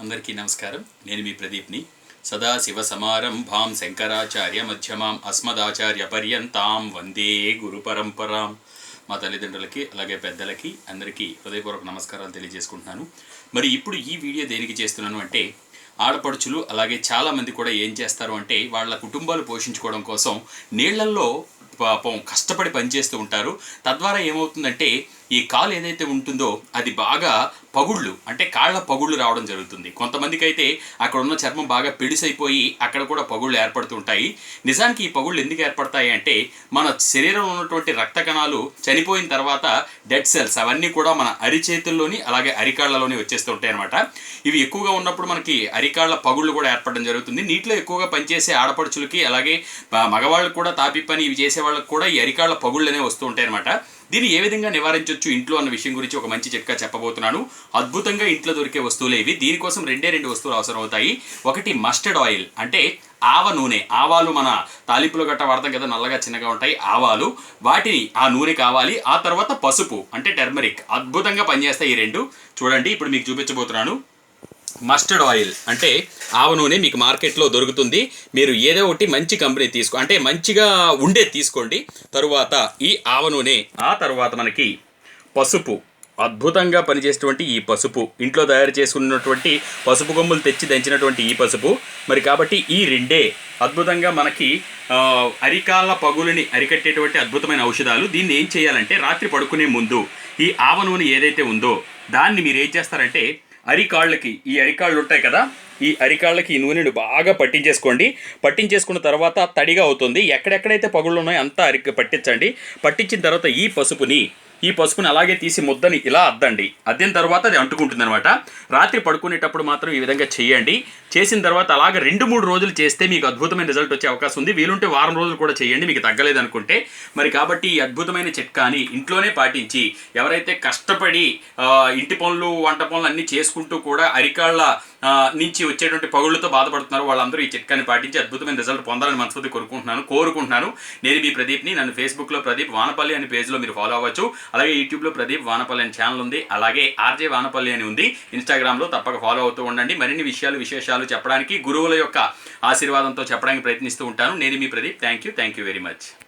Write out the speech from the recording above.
అందరికీ నమస్కారం. నేను మీ ప్రదీప్ని. సదాశివ సమారంభాం శంకరాచార్య మధ్యమాం అస్మదాచార్య పర్యంతాం. వందే గురు పరంపరాం. మా తల్లిదండ్రులకి అలాగే పెద్దలకి అందరికీ హృదయపూర్వక నమస్కారాలు తెలియజేసుకుంటున్నాను. మరి ఇప్పుడు ఈ వీడియో దేనికి చేస్తున్నాను అంటే ఆడపడుచులు అలాగే చాలామంది కూడా ఏం చేస్తారు అంటే వాళ్ళ కుటుంబాలు పోషించుకోవడం కోసం నీళ్ళల్లో పాపం కష్టపడి పనిచేస్తూ ఉంటారు. తద్వారా ఏమవుతుందంటే ఈ కాలు ఏదైతే ఉంటుందో అది బాగా పగుళ్ళు అంటే కాళ్ళ పగుళ్ళు రావడం జరుగుతుంది. కొంతమందికి అయితే అక్కడ ఉన్న చర్మం బాగా పిడిసైపోయి అక్కడ కూడా పగుళ్ళు ఏర్పడుతుంటాయి నిజానికి ఈ పగుళ్ళు ఎందుకు ఏర్పడతాయి అంటే మన శరీరంలో ఉన్నటువంటి రక్త కణాలు చనిపోయిన తర్వాత డెడ్ సెల్స్ అవన్నీ కూడా మన అరిచేతుల్లోని అలాగే అరికాళ్ళలోని వచ్చేస్తూ ఉంటాయి అనమాట ఇవి ఎక్కువగా ఉన్నప్పుడు మనకి అరికాళ్ళ పగుళ్ళు కూడా ఏర్పడడం జరుగుతుంది. నీటిలో ఎక్కువగా పనిచేసే ఆడపడుచులకి అలాగే మగవాళ్ళకు కూడా తాపి పని ఇవి చేసే వాళ్ళకి కూడా ఈ అరికాళ్ళ పగుళ్ళు అనేవి వస్తూ ఉంటాయి అనమాట దీన్ని ఏ విధంగా నివారించవచ్చు ఇంట్లో అన్న విషయం గురించి ఒక మంచి చిట్కా చెప్పబోతున్నాను. అద్భుతంగా ఇంట్లో దొరికే వస్తువులే ఇవి. దీనికోసం రెండే రెండు వస్తువులు అవసరం అవుతాయి ఒకటి మస్టర్డ్ ఆయిల్ అంటే ఆవ నూనె. ఆవాలు మన తాలింపులో గట్ట వాడతాం కదా నల్లగా చిన్నగా ఉంటాయి ఆవాలు. వాటిని ఆ నూనె కావాలి. ఆ తర్వాత పసుపు అంటే టర్మరిక్ అద్భుతంగా పనిచేస్తాయి ఈ రెండు. చూడండి ఇప్పుడు మీకు చూపించబోతున్నాను. మస్టర్డ్ ఆయిల్ అంటే ఆవ నూనె మీకు మార్కెట్లో దొరుకుతుంది. మీరు ఏదో ఒకటి మంచి కంపెనీ తీసుకో అంటే మంచిగా ఉండే తీసుకోండి. తరువాత ఈ ఆవ నూనె ఆ తర్వాత మనకి పసుపు. అద్భుతంగా పనిచేసేటువంటి ఈ పసుపు. ఇంట్లో తయారు చేసుకున్నటువంటి పసుపు కొమ్ములు తెచ్చి దంచినటువంటి ఈ పసుపు. మరి కాబట్టి ఈ రెండే అద్భుతంగా మనకి అరికాల పగులని అరికట్టేటువంటి అద్భుతమైన ఔషధాలు. దీన్ని ఏం చేయాలంటే రాత్రి పడుకునే ముందు ఈ ఆవ నూనె ఏదైతే ఉందో దాన్ని మీరు ఏం చేస్తారంటే అరికాళ్ళకి ఈ అరికాళ్ళు ఉంటాయి కదా ఈ అరికాళ్ళకి ఈ నూనెను బాగా పట్టించేసుకోండి. పట్టించేసుకున్న తర్వాత తడిగా అవుతుంది. ఎక్కడెక్కడైతే పగుళ్ళు ఉన్నాయో అంతా అరికి పట్టించండి. పట్టించిన తర్వాత ఈ పసుపుని ఈ పసుపుని అలాగే తీసి ముద్దని ఇలా అద్దండి. అద్దిన తర్వాత అది అంటుకుంటుంది అనమాట రాత్రి పడుకునేటప్పుడు మాత్రం ఈ విధంగా చేయండి చేసిన తర్వాత అలాగే రెండు మూడు రోజులు చేస్తే మీకు అద్భుతమైన రిజల్ట్ వచ్చే అవకాశం ఉంది. వీలుంటే వారం రోజులు కూడా చేయండి మీకు తగ్గలేదు అనుకుంటే మరి కాబట్టి ఈ అద్భుతమైన చిట్కాని ఇంట్లోనే పాటించి ఎవరైతే కష్టపడి ఇంటి పనులు వంట పనులు అన్నీ చేసుకుంటూ కూడా అరికాళ్ళ నుంచి వచ్చేటువంటి పగుళ్ళతో బాధపడుతున్నారు వాళ్ళందరూ ఈ చిట్కాని పాటించి అద్భుతమైన రిజల్ట్ పొందాలని మనస్ఫూర్తి కోరుకుంటున్నాను కోరుకుంటున్నాను. నేను మీ ప్రదీప్ని నన్ను ఫేస్బుక్లో ప్రదీప్ వానపల్లి అనే పేజ్లో మీరు ఫాలో అవ్వచ్చు. అలాగే యూట్యూబ్లో ప్రదీప్ వానపల్లి అనే ఛానల్ ఉంది. అలాగే ఆర్జే వానపల్లి అని ఉంది. ఇన్స్టాగ్రామ్లో తప్పక ఫాలో అవుతూ ఉండండి. మరిన్ని విషయాలు విశేషాలు చెప్పడానికి గురువుల యొక్క ఆశీర్వాదంతో చెప్పడానికి ప్రయత్నిస్తూ ఉంటాను. నేను మీ Pradeep. Thank you thank you very much